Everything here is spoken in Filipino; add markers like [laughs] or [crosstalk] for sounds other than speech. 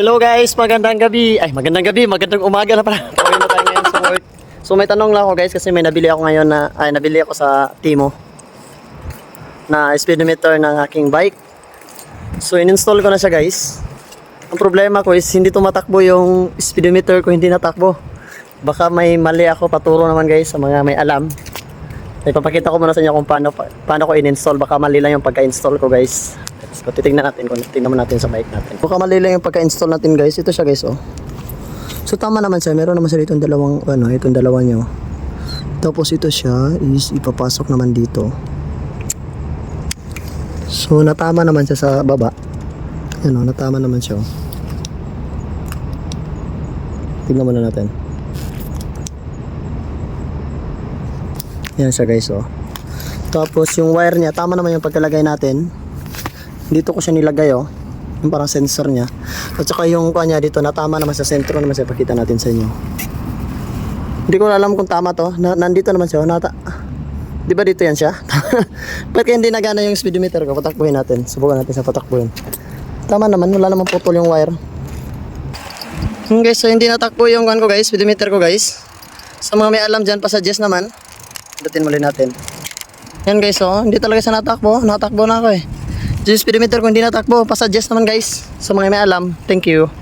Hello guys, magandang gabi. Ay, magandang gabi, magandang umaga na pala. [laughs] Pauwi na tayo ngayon sa work. So may tanong lang ako guys kasi may nabili ako ngayon na ay nabili ako sa Timo na speedometer ng aking bike. So in-install ko na siya guys. Ang problema ko is hindi tumatakbo yung speedometer ko, hindi natakbo. Baka may mali ako, paturo naman guys sa mga may alam. Ipapakita ko muna sa inyo kung paano, paano ko in-install. Baka mali lang yung pagka-install ko guys. So titignan natin tingnan natin sa bike natin. Baka mali lang yung pagka-install natin guys. Ito siya guys oh. So tama naman siya. Meron naman siya dito dalawang ano, itong dalawa nyo. Tapos ito siya is ipapasok naman dito. So natama naman siya sa baba. Ano, natama naman siya. oh. Tignan muna natin. Yan siya guys oh. Tapos yung wire niya, tama naman yung pagkalagay natin. Dito ko siya nilagay oh. Yung parang sensor niya. At saka yung kanya dito, natama naman sa sentro naman siya. Pakita natin sa inyo. Hindi ko alam kung tama to. Na, nandito naman siya. oh. Nata Di ba dito yan siya? [laughs] Ba't kaya hindi nagana yung speedometer ko? Patakbuhin natin. Subukan natin sa patakbuhin. Tama naman, wala naman putol yung wire. Hmm, guys, so hindi natakbo yung kan ko guys, speedometer ko guys. Sa mga may alam dyan, pasasuggest naman. Pindutin muli natin. Yan guys, oh, hindi talaga siya natakbo. Natakbo na ako eh. Yung speedometer ko hindi natakbo. Pasasuggest naman guys. Sa mga may alam. Thank you.